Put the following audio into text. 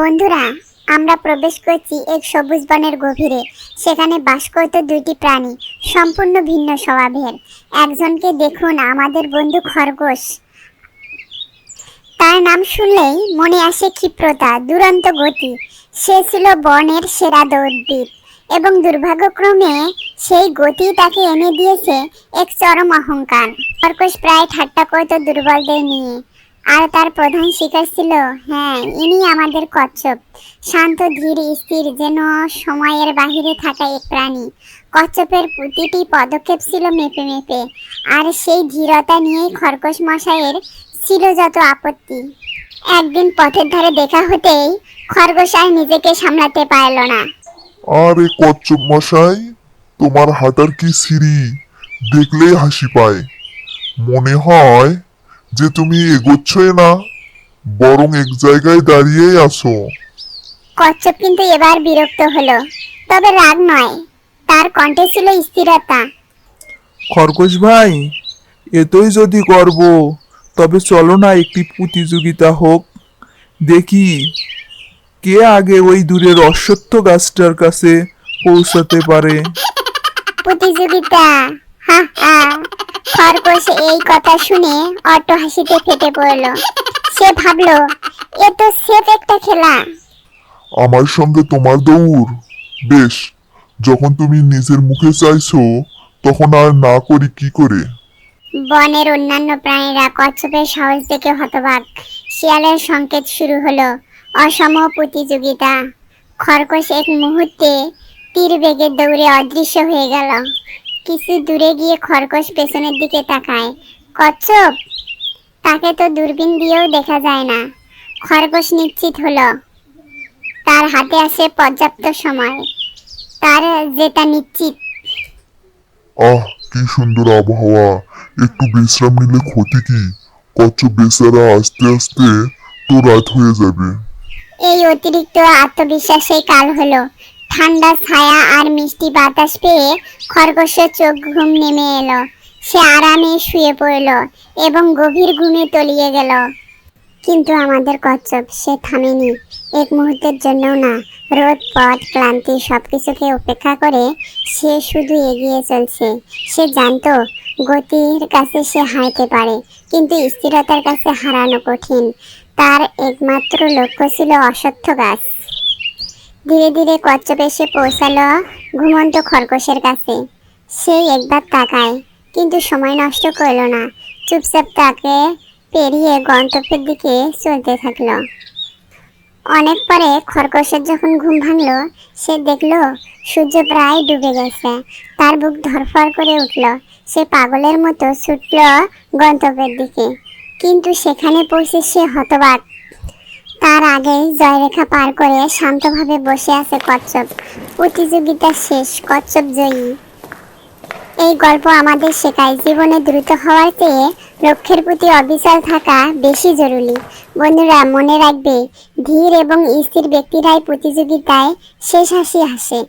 বন্ধুরা, আমরা প্রবেশ করছি এক সবুজ বনের গভীরে। সেখানে বাস করত দুইটি প্রাণী, সম্পূর্ণ ভিন্ন স্বভাবের। একজনকে দেখুন, আমাদের বন্ধু খরগোশ। তার নাম শুনলেই মনে আসে ক্ষিপ্রতা, দুরন্ত গতি। সে ছিল বনের সেরা দৌড়বিদ এবং দুর্ভাগ্যক্রমে সেই গতি তাকে এনে দিয়েছে এক চরম অহংকার। খরগোশ প্রায় ঠাট্টা করত দুর্বলদের নিয়ে। আর তার প্রধান শিকার ছিল হ্যাঁ ইনি আমাদের কচ্ছপ। শান্ত, ধীর, স্থির, যেন সময়ের বাহিরে থাকা এক প্রাণী। কচ্ছপের প্রতিটি পদক্ষেপ ছিল মেপে মেপে, আর সেই ধীরতা নিয়েই খরগোশ মশাইয়ের ছিল যত আপত্তি। একদিন পথের ধারে দেখা হতেই খরগোশ আর নিজেকে সামলাতে পারল না। আরে কচ্ছপ মশাই, তোমার হাঁটার কি সিঁড়ি? দেখলেই হাসি পায়। মনে হয় যে তুমি এগোচ্ছই না বরং এক জায়গায় দাঁড়িয়েই আছো। কচ্ছপ কিন্তু এবার বিরক্ত হলো তবে রাগ নয় তার কণ্ঠে ছিল স্থিরতা। খরগোশ ভাই এতই যদি গর্ব তবে চলো না একটি প্রতিযোগিতা হোক। দেখি কে আগে ওই দূরের অশ্বত্থ গাছটার কাছে পৌঁছাতে পারে। প্রতিযোগিতা হা হা খরগোশ এই কথা শুনে অট্ট হাসিতে ফেটে পড়ল। সে ভাবলো এ তো সেফ একটা খেলা। আমার সঙ্গে তোমার দৌড়। বেশ যখন তুমি নিজের মুখে চাইছো তখন আর না করি কি করে? বনের অন্যান্য প্রাণীরা কচ্ছপের সাহস দেখে হতবাক। শিয়ালের সংকেত শুরু হলো অসম প্রতিযোগিতা। খরগোশ এক মুহূর্তে তীর বেগে দৌড়ে অদৃশ্য হয়ে গেল। কিছু দূরে গিয়ে খরগোশ পেছনের দিকে তাকায়। কচ্ছপ! তাকে তো দূরবীন দিয়েও দেখা যায় না। খরগোশ নিশ্চিত হলো। তার হাতে আছে পর্যাপ্ত সময়। তার যেটা নিশ্চিত। আহ কি সুন্দর আবহাওয়া। একটু বিশ্রাম নিলে ক্ষতি কি? কচ্ছপ বেচারা আস্তে আস্তে তো রাত হয়ে যাবে। এই অতিরিক্ত আত্মবিশ্বাসেই কাল হলো। ঠান্ডা ছায়া আর মিষ্টি বাতাস পেয়ে খরগোশের চোখ ঘুম নেমে এলো। সে আরামে শুয়ে পড়ল এবং গভীর ঘুমে তলিয়ে গেল। কিন্তু আমাদের কচ্ছপ, সে থামেনি। এক মুহূর্তের জন্যও না, রোদ, পথ, ক্লান্তি সব কিছুকে উপেক্ষা করে সে শুধু এগিয়ে চলছে। সে জানতো গতির কাছে সে হারতে পারে, কিন্তু স্থিরতার কাছে হারানো কঠিন। তার একমাত্র লক্ষ্য ছিল অশ্বত্থ গাছ। ধীরে ধীরে কচ্ছপ এসে পৌঁছালো ঘুমন্ত খরগোশের কাছে। সে একবার তাকায়, কিন্তু সময় নষ্ট করল না। চুপচাপ তাকে পেরিয়ে গন্তব্যের দিকে চলতে থাকল। অনেক পরে খরগোশের যখন ঘুম ভাঙলো, সে দেখল সূর্য প্রায় ডুবে গেছে। তার বুক ধরফর করে উঠল। সে পাগলের মতো ছুটল গন্তব্যের দিকে। কিন্তু সেখানে পৌঁছে সে হতবাক। তার আগেই জয়রেখা পার করে শান্তভাবে বসে আছে কচ্ছপ। প্রতিযোগিতা শেষ, কচ্ছপ জয়ী। এই গল্প আমাদের শেখায়, জীবনে দ্রুত হওয়ার চেয়ে লক্ষ্যের প্রতি অবিচল থাকা বেশি জরুরি। বন্ধুরা, মনে রাখবে, ধীর এবং স্থির ব্যক্তিরাই প্রতিযোগিতায় শেষ হাসি হাসে।